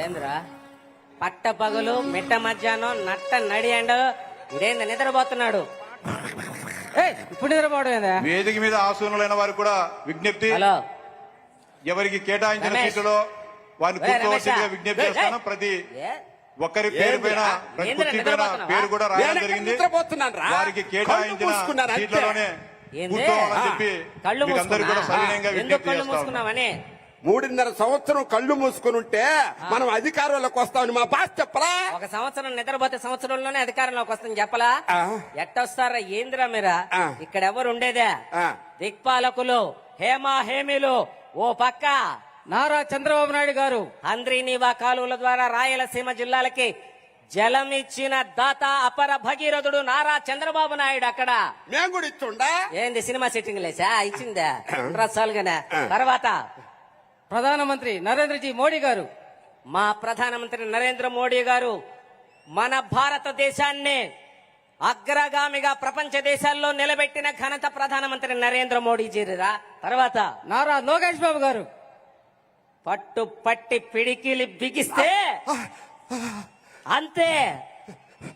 ఏంద్రా పట్ట పగలు మిట్ట మధ్యాహ్నం నట్ట నడి ఎండ ఇదేంది నిద్రపోతున్నాడు ఏయ్, ఇప్పుడు నిద్రపోవడం ఏందా వేదిక మీద ఆసూనులైన వారు కూడా విజ్ఞప్తి హలో ఎవరికి కేటాయించిన రమేష్. సీట్లలో వారిని కూర్చోవలసిందిగా రమేషా. విజ్ఞప్తి ఏయ్, చేస్తాను. ప్రతి? ఒక్కరి పేరు? పైన ఆ, ప్రతి ఏందిరా, కుర్చీ పైన నిద్రపోతున్నావా? పేరు కూడా రాయడం జరిగింది నిద్రపోతున్నాను రా? వారికి కళ్ళు కేటాయించిన మూసుకున్నాను అంతే. సీట్లలోనే ఏంది? కూర్చోవాలని చెప్పి కళ్ళు మీకు అందరికీ కూడా? సవినయంగా ఎందుకు విజ్ఞప్తి కళ్ళు చేస్తా ఉన్నాను. మూసుకున్నావని మూడున్నర సంవత్సరం కళ్ళు మూసుకుని ఉంటే మనం అధికారంలోకి వస్తామని మా బాస్ చెప్పరా ఒక సంవత్సరం నిద్రపోతే సంవత్సరంలోనే అధికారంలోకి వస్తుంది చెప్పలా. ఎట్టొస్తారా ఏందిరా మీరా. ఇక్కడ ఎవరు ఉండేదే. దిక్పాలకులు హేమా హేమిలు ఓ పక్క. నారా చంద్రబాబు నాయుడు గారు. అంద్రీనీవా కాలువల ద్వారా రాయలసీమ జిల్లాలకి జలం ఇచ్చిన దాత అపర భగీరథుడు నారా చంద్రబాబు నాయుడు అక్కడ. మేము కూడా ఇచ్చుండా? ఏంది సినిమా సెట్టింగ్ లేసా ఇచ్చిందా? రసాలుగానే. తర్వాత ప్రధానమంత్రి నరేంద్రజీ మోడీ గారు. మా ప్రధానమంత్రి నరేంద్ర మోడీ గారు మన భారతదేశాన్ని అగ్రగామిగా ప్రపంచ దేశాల్లో నిలబెట్టిన ఘనత ప్రధానమంత్రి నరేంద్ర మోడీ జీరిరా. తర్వాత నారా లోకేష్ బాబు గారు. పట్టు పట్టి పిడికిలి బిగిస్తే అంతే.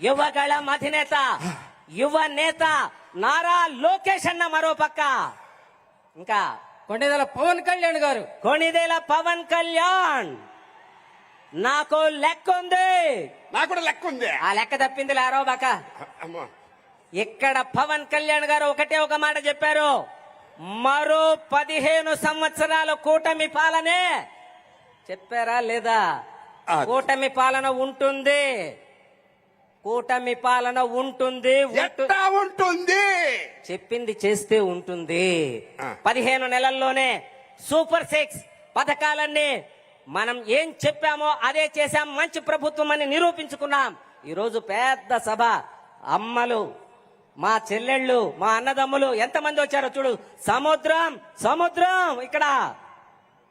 యువగళం అధినేత యువ నేత నారా లోకేష్ అన్న మరో పక్క. ఇంకా కొండేదల పవన్ కళ్యాణ్ గారు. కొణిదేల పవన్ కళ్యాణ్. నాకు లెక్క ఉంది నాకు కూడా లెక్క ఉంది ఆ లెక్క తప్పింది లేరో బాక అమ్మా. ఇక్కడ పవన్ కళ్యాణ్ గారు ఒకటే ఒక మాట చెప్పారు. మరో పదిహేను సంవత్సరాల కూటమి పాలనే. చెప్పారా లేదా. కూటమి పాలన ఉంటుంది. కూటమి పాలన ఉంటుంది ఎట్టా ఉంటుంది? చెప్పింది చేస్తే ఉంటుంది. పదిహేను నెలల్లోనే సూపర్ సిక్స్ పథకాలన్నీ మనం ఏం చెప్పామో అదే చేశాం మంచి ప్రభుత్వం అని నిరూపించుకున్నాం. ఈరోజు పెద్ద సభ. అమ్మలు మా చెల్లెళ్ళు మా అన్నదమ్ములు ఎంతమంది వచ్చారో చూడు. సముద్రం సముద్రం ఇక్కడ.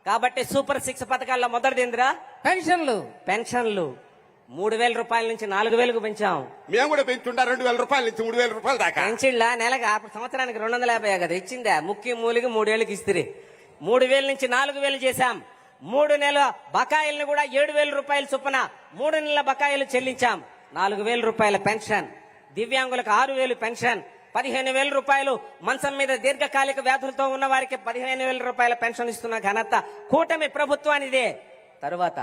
కాబట్టి సూపర్ సిక్స్ పథకాల్లో మొదటిదిందిరా పెన్షన్లు. పెన్షన్లు. మూడు వేల రూపాయల నుంచి నాలుగు వేలకు పెంచాం. మేము కూడా పెంచుండా రెండు వేల రూపాయల నుంచి మూడు వేల రూపాయల దాకా. పెంచిళ్ళ నెలగా అప్పుడు సంవత్సరానికి రెండు వందల యాభై కదా ఇచ్చిందా? ముఖ్య మూలికి మూడేళ్ళకి ఇస్తిరి. మూడు వేల నుంచి నాలుగు వేలు చేశాం. మూడు నెలల బకాయిల్ని కూడా ఏడు వేల రూపాయలు చొప్పున మూడు నెలల బకాయిలు చెల్లించాం. నాలుగు వేల రూపాయల పెన్షన్ దివ్యాంగులకు ఆరు వేలు పెన్షన్ పదిహేను వేల రూపాయలు మంచం మీద దీర్ఘకాలిక వ్యాధులతో ఉన్న వారికి పదిహేను వేల రూపాయల పెన్షన్ ఇస్తున్న ఘనత కూటమి ప్రభుత్వానిదే. తరువాత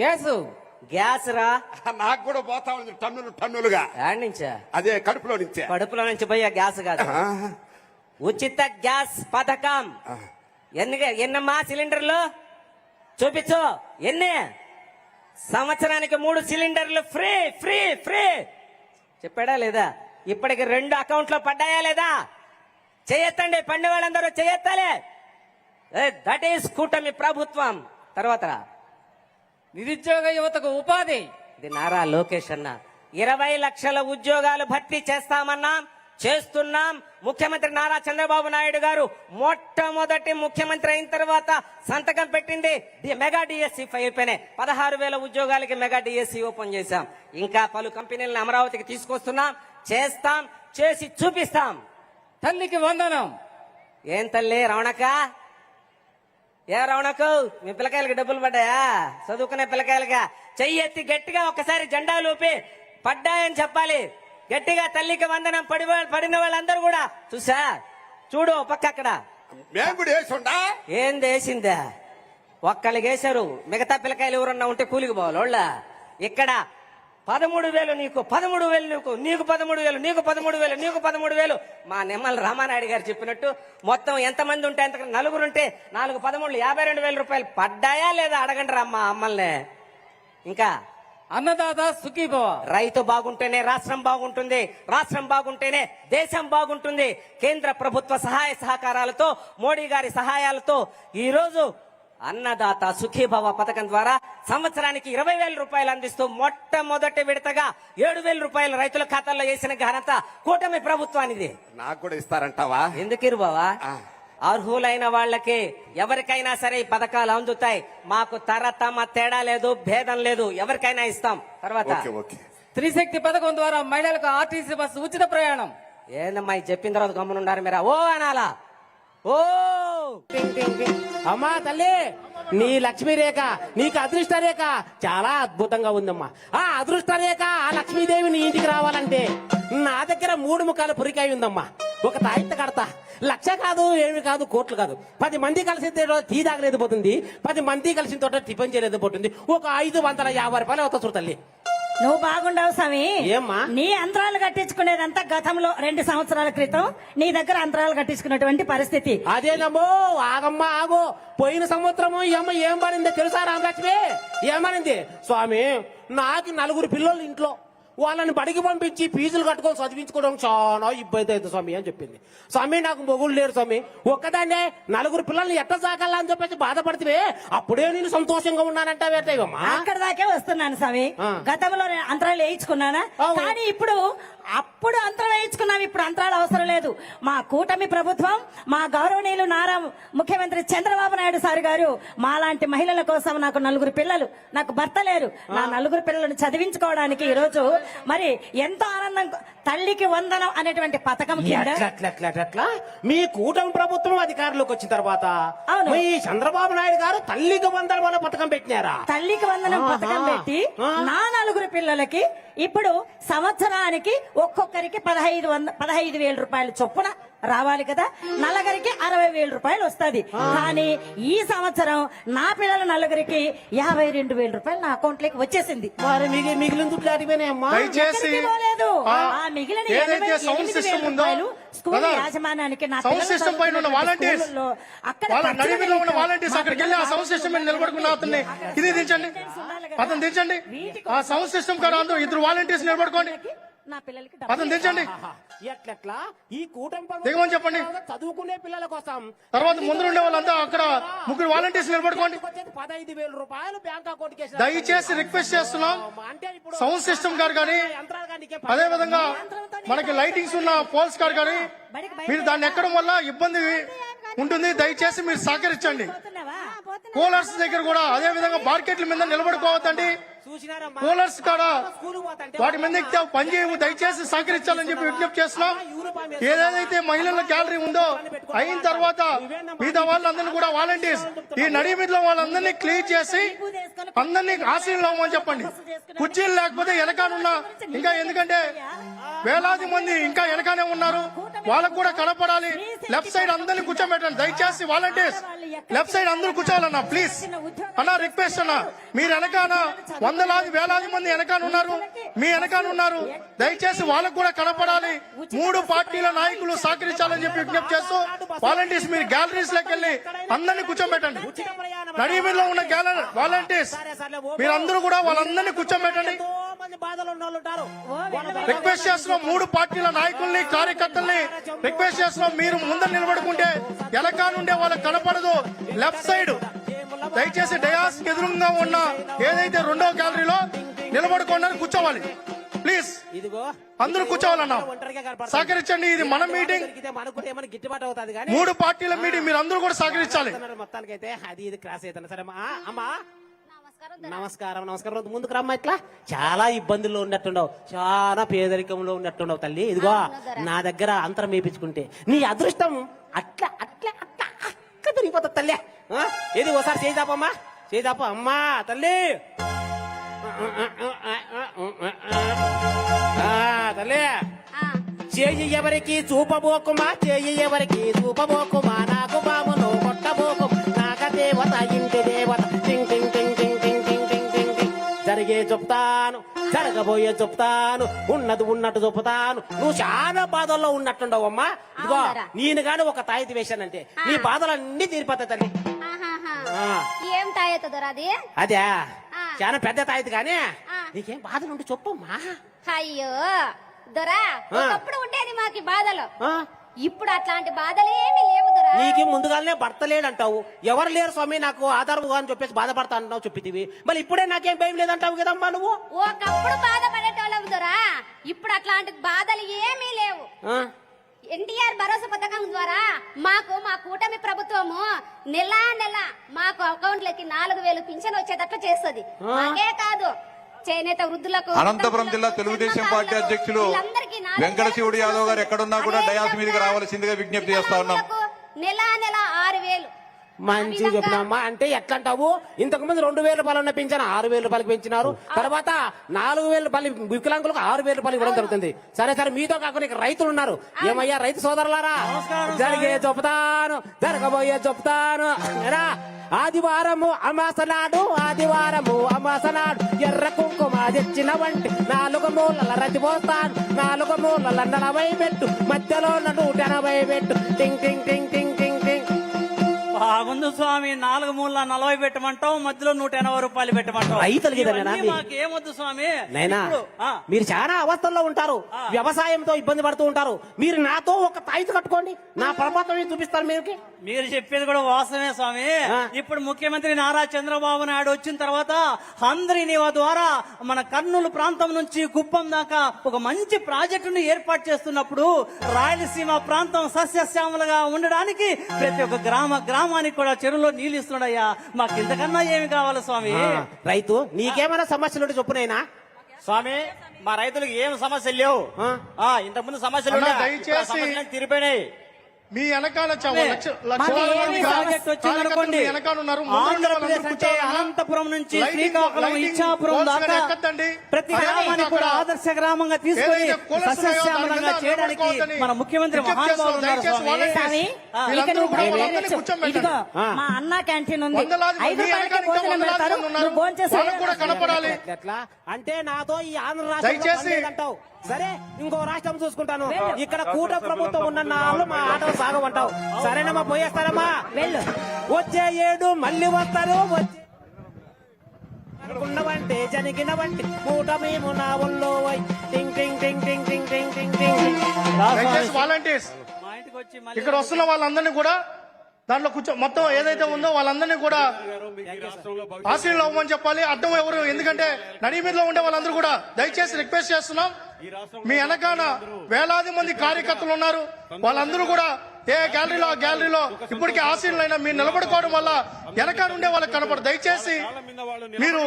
గ్యాసు. గ్యాస్ రా. నాకు కూడా పోతా ఉంది టన్నులు టన్నులుగా. నుంచా? అదే కడుపులో నుంచే. కడుపులో నుంచి పోయే గ్యాస్ కాదు. ఉచిత గ్యాస్ పథకం. ఎన్ని ఎన్నమ్మా సిలిండర్లు? చూపించు. ఎన్ని? సంవత్సరానికి మూడు సిలిండర్లు ఫ్రీ ఫ్రీ ఫ్రీ. చెప్పాడా లేదా? ఇప్పటికి రెండు అకౌంట్లో పడ్డాయా లేదా? చేయొత్తండి. పండి వాళ్ళందరూ చేయొత్తాలే. దట్ ఈస్ కూటమి ప్రభుత్వం. తర్వాత రా. నిరుద్యోగ యువతకు ఉపాధి. ఇది నారా లోకేష్ అన్న. ఇరవై లక్షల ఉద్యోగాలు భర్తీ చేస్తామన్నాం చేస్తున్నాం. ముఖ్యమంత్రి నారా చంద్రబాబు నాయుడు గారు మొట్టమొదటి ముఖ్యమంత్రి అయిన తర్వాత సంతకం పెట్టింది. మెగా డిఎస్సి అయిపోయినాయి. పదహారు వేల ఉద్యోగాలకి మెగా డిఎస్సి ఓపెన్ చేశాం. ఇంకా పలు కంపెనీలను అమరావతికి తీసుకొస్తున్నాం. చేస్తాం చేసి చూపిస్తాం. తల్లికి వందనం. ఏం తల్లి రమణక్క? ఏ రమణకు మీ పిల్లకాయలకి డబ్బులు పడ్డాయా? చదువుకునే పిల్లకాయలుగా చెయ్యి ఎత్తి గట్టిగా ఒకసారి జెండా లూపి పడ్డాయని చెప్పాలి. గట్టిగా తల్లికి వందనం పడి పడిన వాళ్ళందరూ కూడా చూసా? చూడు పక్క అక్కడ. మేము కూడా వేసుండా? ఏం వేసిందా? ఒక్కళ్ళకి వేశారు. మిగతా పిల్లకాయలు ఎవరన్నా ఉంటే కూలికి పోవాలి వాళ్ళ. ఇక్కడ పదమూడు వేలు నీకు పదమూడు వేలు నీకు నీకు పదమూడు వేలు నీకు పదమూడు వేలు నీకు పదమూడు వేలు. మా నిమ్మల రామానాయుడు గారు చెప్పినట్టు మొత్తం ఎంతమంది ఉంటే ఎంత నలుగురు ఉంటే నాలుగు పదమూడు యాభై రెండు వేల రూపాయలు పడ్డాయా లేదా అడగండి రమ్మా అమ్మల్ని. ఇంకా అన్నదాత సుఖీభవ రైతు బాగుంటేనే రాష్ట్రం బాగుంటుంది రాష్ట్రం బాగుంటేనే దేశం బాగుంటుంది. కేంద్ర ప్రభుత్వ సహాయ సహకారాలతో మోడీ గారి సహాయాలతో ఈ రోజు అన్నదాత సుఖీభవ పథకం ద్వారా సంవత్సరానికి ఇరవై వేల రూపాయలు అందిస్తూ మొట్టమొదటి విడతగా ఏడు వేల రూపాయలు రైతుల ఖాతాల్లో వేసిన ఘనత కూటమి ప్రభుత్వానిది. నాకు కూడా ఇస్తారంటావా? ఎందుకు బావా? ఆ. అర్హులైన వాళ్ళకి ఎవరికైనా సరే ఈ పథకాలు అందుతాయి. మాకు తరతమ తేడా లేదు భేదం లేదు. ఎవరికైనా ఇస్తాం. తర్వాత ఓకే ఓకే. త్రిశక్తి పథకం ద్వారా మహిళలకు ఆర్టీసీ బస్సు ఉచిత ప్రయాణం. ఏందమ్మా చెప్పిన తర్వాత గమ్మునున్నారు మీరా? ఓ అనాలా. ఓ అమ్మా తల్లి నీ లక్ష్మీ రేఖ నీకు అదృష్ట రేఖ చాలా అద్భుతంగా ఉందమ్మా. ఆ అదృష్ట రేఖ ఆ లక్ష్మీదేవి నీ ఇంటికి రావాలంటే నా దగ్గర మూడు ముఖాల పురికాయ ఉందమ్మా. ఒక తాయిత కడతా. లక్ష కాదు ఏమి కాదు కోట్లు కాదు. పది మంది కలిసి టీ తాగలేదు పోతుంది పది మంది కలిసిన తోట టిఫిన్ చేయలేదు పోతుంది ఒక ఐదు వందల యాభై రూపాయలు అవుతా చూడు తల్లి. నువ్వు బాగుండవు స్వామి. ఏమ్మా? నీ అంతరాలు కట్టించుకునేదంతా గతంలో రెండు సంవత్సరాల క్రితం నీ దగ్గర అంతరాలు కట్టించుకున్నటువంటి పరిస్థితి. అదేనమ్మో ఆగమ్మా ఆగు. పోయిన సంవత్సరము ఈ అమ్మ ఏం పడిందో తెలుసా రామలక్ష్మి? ఏమనింది స్వామి నాకు నలుగురు పిల్లలు ఇంట్లో. వాళ్ళని బడికి పంపించి ఫీజులు కట్టుకొని చదివించుకోవడం చాలా ఇబ్బంది అవుతుంది స్వామి అని చెప్పింది. స్వామి నాకు మొగుడు లేరు స్వామి. ఒక్కదాన్నే నలుగురు పిల్లల్ని ఎట్ట సాగాల అని చెప్పేసి బాధపడితే అప్పుడే నేను సంతోషంగా ఉన్నానంటావేటమ్మా అక్కడ దాకే వస్తున్నాను స్వామి. గతంలో నేను అంతరాలు వేయించుకున్నానా. కానీ ఇప్పుడు అప్పుడు అంతరాలు వేయించుకున్నాం ఇప్పుడు అంతరాలు అవసరం లేదు. మా కూటమి ప్రభుత్వం మా గౌరవనీయులు నారా ముఖ్యమంత్రి చంద్రబాబు నాయుడు సార్ గారు మాలాంటి మహిళల కోసం నాకు నలుగురు పిల్లలు నాకు భర్త లేరు. నా నలుగురు పిల్లలను చదివించుకోవడానికి ఈ రోజు మరి ఎంతో ఆనందం తల్లికి వందనం అనేటువంటి పథకం ఎట్లా మీ కూటమి ప్రభుత్వం అధికారంలోకి వచ్చిన తర్వాత. మీ చంద్రబాబు నాయుడు గారు తల్లికి వందల మన పథకం పెట్టినారా తల్లికి వందనం. పథకం పెట్టి. నా నలుగురు పిల్లలకి ఇప్పుడు సంవత్సరానికి ఒక్కొక్కరికి పదహైదు వంద పదహైదు వేల రూపాయలు చొప్పున రావాలి కదా? నలుగురికి అరవై వేల రూపాయలు వస్తది. కానీ ఈ సంవత్సరం నా పిల్లల నలుగురికి యాభై రెండు వేల రూపాయలు నా అకౌంట్లోకి వచ్చేసింది. మరి మిగి మిగిలిన దుడ్లు అడిగిపోయినాయమ్మా దయచేసి ఎక్కడికి పోలేదు. ఆ, మిగిలిన ఏదైతే సౌండ్ ఎనిమిది సిస్టమ్ వేల ఉందో రూపాయలు స్కూల్ కదా, యాజమాన్యానికి నా సౌండ్ పిల్లలు సిస్టమ్ పైన ఉన్న వాలంటీర్స్ స్కూళ్ళల్లో అక్కడ వాళ్ళ ఖర్చుల నడిమిలో ఉన్న నిమిత్తం వాలంటీర్స్ మా అక్కడికి వెళ్ళి ఆ పిల్లలు సౌండ్ సిస్టమ్ మీద నిలబడుకున్న అతన్ని ఇది దించండి. అతను దించండి. ఆ సౌండ్ సిస్టమ్ కాడ అందరూ ఇద్దరు వాలంటీర్స్ నిలబడుకోండి. నా పిల్లలకి అతను దించండి. ఎట్లెట్లా? ఈ కూటమి దిగమని చెప్పండి. చదువుకునే పిల్లల కోసం. తర్వాత ముందు ఉండే వాళ్ళంతా అక్కడ ముగ్గురు వాలంటీర్స్ నిలబడుకోండి. పదహైదు వేల రూపాయలు బ్యాంక్ అకౌంట్ దయచేసి రిక్వెస్ట్ చేస్తున్నాం. అంటే ఇప్పుడు సౌండ్ సిస్టమ్ గారు కానీ అదే విధంగా మనకి లైటింగ్స్ ఉన్న పోల్స్ కార్ కానీ మీరు దాన్ని ఎక్కడం వల్ల ఇబ్బంది ఉంటుంది. దయచేసి మీరు సహకరించండి. పోతున్నావా? కూలర్స్ దగ్గర కూడా అదే విధంగా మార్కెట్ల మీద నిలబడుకోవద్దండి. కూలర్స్ కాడ వాటి మీద ఎక్కితే పని చేయము దయచేసి సహకరించాలని చెప్పి విజ్ఞప్తి చేస్తున్నాం. ఏదైతే మహిళల గ్యాలరీ ఉందో అయిన తర్వాత మిగతా వాళ్ళందరినీ కూడా వాలంటీర్స్ ఈ నడి మీద వాళ్ళందరినీ క్లీన్ చేసి అందరినీ ఆశీర్లు చెప్పండి. కుర్చీలు లేకపోతే వెనకానున్న ఇంకా ఎందుకంటే వేలాది మంది ఇంకా వెనకానే ఉన్నారు. వాళ్ళకు కూడా కనపడాలి. లెఫ్ట్ సైడ్ అందరినీ కూర్చోబెట్టండి. దయచేసి వాలంటీర్స్. లెఫ్ట్ సైడ్ అందరూ కూర్చోవాలన్నా ప్లీజ్. అన్న రిక్వెస్ట్ అన్న. మీరు వెనకాన వందలాది వేలాది మంది వెనకాన ఉన్నారు మీ వెనకాన ఉన్నారు దయచేసి వాళ్ళకు కూడా కనపడాలి. మూడు పార్టీల నాయకులు సహకరించాలని చెప్పి విజ్ఞప్తి చేస్తూ వాలంటీర్స్ మీరు గ్యాలరీస్లోకి వెళ్ళి అందరినీ కూర్చోబెట్టండి. నడిమిలో ఉన్న గ్యాలరీ వాలంటీర్స్ మీరందరూ కూడా వాళ్ళందరినీ కూర్చోబెట్టండి. రిక్వెస్ట్ చేస్తున్నాం మూడు పార్టీల నాయకుల్ని కార్యకర్తల్ని రిక్వెస్ట్ చేస్తున్నాం మీరు ముందర నిలబడుకుంటే ఎలకా నుండే వాళ్ళకి కనపడదు. లెఫ్ట్ సైడ్ దయచేసి డయాస్ ఎదురుగా ఉన్న ఏదైతే రెండో గ్యాలరీలో నిలబడుకోండి కూర్చోవాలి. ప్లీజ్. ఇదిగో. అందరూ కూర్చోవాలన్నా. సహకరించండి. ఇది మన మీటింగ్ గిట్టుబాటు అవుతుంది కానీ మూడు పార్టీల మీటింగ్ మీరు అందరూ కూడా సహకరించాలి. మొత్తానికైతే. అది ఇది క్రాస్ అవుతాను సరే అమ్మా. అమ్మా. నమస్కారం నమస్కారం ముందుకు రమ్మా ఇట్లా. చాలా ఇబ్బందుల్లో ఉన్నట్టుండవు చాలా పేదరికంలో ఉన్నట్టుండవు తల్లి. ఇదిగో నా దగ్గర అంతరం వేపించుకుంటే నీ అదృష్టం అట్లా అట్లా అట్లా అక్క తిరిగిపోతుంది తల్లి. ఏది ఓసారి చేద్దాపమ్మా చేద్దాప అమ్మా? తల్లి. ఆ, తల్లి. చేయి ఎవరికి చూపబోకుమా? చేయి ఎవరికి చూపబోకుమా? నాకు బాబును కొట్టబోకు. నాక దేవత ఇంటి దేవత. టింగ్ టింగ్ టింగ్ టింగ్ టింగ్ టింగ్ టింగ్ టింగ్ టింగ్. జరిగే చెప్తాను. జరగబోయే చెప్తాను ఉన్నది ఉన్నట్టు చెప్తాను నువ్వు చాలా బాధల్లో ఉన్నట్టుండవు అమ్మా ఇదిగో? నేను గాని ఒక తాయితీ వేశానంటే నీ బాధలన్నీ తీరిపోతాయి తల్లి. ఏం తాయెత్తుదరా అది అదే. చాలా పెద్ద తాయితీ కానీ. నీకేం బాధలు ఉంటే చెప్పమ్మా అయ్యో దొరా. ఒకప్పుడు ఉండేది మాకు బాధలు? ఇప్పుడు అట్లాంటి బాధలు ఏమీ లేవు నీకు ముందుగానే భర్త లేడంటావు. ఎవరు లేరు స్వామి నాకు ఆధారముగా అని చెప్పేసి బాధపడతా అంటున్నావు చెప్పితివి. మరి ఇప్పుడే నాకేం భయం లేదంటావు కదమ్మా నువ్వు? ఒకప్పుడు బాధపడేటోళ్ళం దొరా. ఇప్పుడు అట్లాంటి బాధలు ఏమీ లేవు? ఎన్టీఆర్ భరోసా పథకం ద్వారా మాకు మా కూటమి ప్రభుత్వము నెల నెల మాకు అకౌంట్లకి నాలుగు వేలు పింఛన్ వచ్చేటట్లు చేస్తుంది. మాకే కాదు. చేనేత వృద్ధులకు అనంతపురం జిల్లా తెలుగుదేశం పార్టీ అధ్యక్షులు వెంకట శివుడు యాదవ్ గారు ఎక్కడున్నా కూడా అదే డయాస్ మీదకి రావాల్సిందిగా విజ్ఞప్తి చేస్తా ఉన్నాం. నెల నెల ఆరు వేలు. మంచి చెప్పినమ్మా. అంటే ఎట్లా అంటావు ఇంతకు ముందు రెండు వేల రూపాయలు ఉన్న పెంచాను ఆరు వేల రూపాయలకి పెంచినారు. తర్వాత నాలుగు వేల రూపాయలు వికలాంగులకు ఆరు వేల రూపాయలు ఇవ్వడం జరుగుతుంది. సరే సరే మీతో కాకుండా ఇక్కడ రైతులు ఉన్నారు. ఏమయ్యా రైతు సోదరులారా? జరిగే చెప్తాను జరగబోయే చెప్తాను ఏరా? ఆదివారము అమాసనాడు ఆదివారము అమాసనాడు ఎర్ర కుంకుమ తెచ్చిన వంటి నాలుగు మూలల రతి పోస్తాను. నాలుగు మూలల నలభై పెట్టు మధ్యలో నూట ఎనభై పెట్టు టింగ్ టింగ్ టింగ్ టింగ్. బాగుంది స్వామి. నాలుగు మూల నలభై పెట్టమంటావు మధ్యలో నూట ఎనభై రూపాయలు పెట్టమంటావు. రైతులకి ఏమొద్దు స్వామి. నైనా మీరు చాలా అవస్థల్లో ఉంటారు. వ్యవసాయంతో ఇబ్బంది పడుతూ ఉంటారు. మీరు నాతో ఒక తాయితు కట్టుకోండి. నా పరమాత్మ చూపిస్తాను మీకు మీరు చెప్పేది కూడా వాస్తవమే స్వామి. ఇప్పుడు ముఖ్యమంత్రి నారా చంద్రబాబు నాయుడు వచ్చిన తర్వాత అందరినీ ద్వారా మన కర్నూలు ప్రాంతం నుంచి కుప్పం దాకా ఒక మంచి ప్రాజెక్టును ఏర్పాటు చేస్తున్నప్పుడు రాయలసీమ ప్రాంతం సస్యశ్యామలుగా ఉండడానికి ప్రతి ఒక్క గ్రామ గ్రామానికి కూడా చెరువులో నీళ్ళు ఇస్తున్నాడయ్యా. మాకు ఇంతకన్నా ఏమి కావాలి స్వామి? రైతు నీకేమైనా సమస్యలు ఉంటే చెప్పునైనా స్వామి మా రైతులకు ఏం సమస్యలు లేవు. ఇంతకుముందు సమస్యలు. దయచేసి- తీరిపోయినాయి. మీ వెనకాల అనంతపురం నుంచి శ్రీకాకుళం ప్రతి కూడా ఆదర్శ గ్రామంగా తీసుకొని మన ముఖ్యమంత్రి మా అన్న క్యాంటీన్ ఉంది. అంటే నాతో ఈ ఆంధ్ర రాష్ట్రం అంటావు సరే ఇంకో రాష్ట్రం చూసుకుంటాను. ఇక్కడ కూట ప్రభుత్వం ఉన్న నాళ్ళు మా ఆటలు సాగమంటావు సరేనమ్మా పోయేస్తారమ్మా. వెళ్ళు. వచ్చే ఏడు మళ్ళీ వస్తారు వచ్చే అనుకున్నవంటే జనిగినవంటి కూట మేము నా ఒళ్ళో వై. టింగ్ టింగ్ టింగ్ టింగ్ టింగ్ టింగ్ టింగ్ టింగ్. వాలంటీర్స్. మా ఇంటికి వచ్చి మళ్ళీ ఇక్కడ వస్తున్న వాళ్ళందరినీ కూడా దాంట్లో కూర్చో మొత్తం ఏదైతే ఉందో వాళ్ళందరినీ కూడా ఆశీర్లు అవ్వమని చెప్పాలి. అడ్డం ఎవరు ఎందుకంటే నడి మీదలో ఉండే వాళ్ళందరూ కూడా దయచేసి రిక్వెస్ట్ చేస్తున్నాం. మీ వెనకాల వేలాది మంది కార్యకర్తలు ఉన్నారు. వాళ్ళందరూ కూడా ఏ గ్యాలరీలో ఆ గ్యాలరీలో ఇప్పటికే ఆశీర్లైనా మీరు నిలబడుకోవడం వల్ల వెనకాల ఉండే వాళ్ళకి కనపడదు. దయచేసి మీరు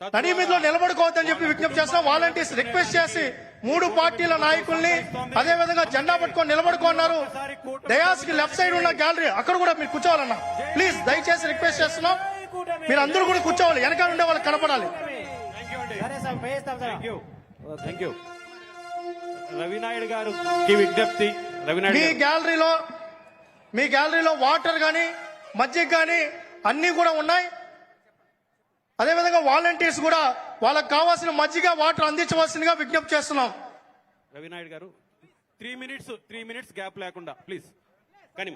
నడి మీదలో నిలబడుకోవద్దని చెప్పి విజ్ఞప్తి చేస్తున్నాం వాలంటీర్స్ రిక్వెస్ట్ చేసి మూడు పార్టీల నాయకుల్ని అదే విధంగా జెండా పట్టుకొని నిలబడుకున్నారు. డయాస్కి లెఫ్ట్ సైడ్ ఉన్న గ్యాలరీ అక్కడ కూడా మీరు కూర్చోవాలన్నా. ప్లీజ్ దయచేసి రిక్వెస్ట్ చేస్తున్నాం. మీరు అందరూ కూడా కూర్చోవాలి. వెనకాల ఉండే వాళ్ళకి కనపడాలి. థ్యాంక్ యూ రవినాయుడు గారికి విజ్ఞప్తి రవినాయుడు మీ గారు. గ్యాలరీలో మీ గ్యాలరీలో వాటర్ గాని మజ్జిగ గాని అన్ని కూడా ఉన్నాయి. అదేవిధంగా వాలంటీర్స్ కూడా వాళ్ళకి కావాల్సిన మజ్జిగ వాటర్ అందించవలసిందిగా విజ్ఞప్తి చేస్తున్నాం. రవినాయుడు గారు three minutes three minutes gap లేకుండా ప్లీజ్ కానీ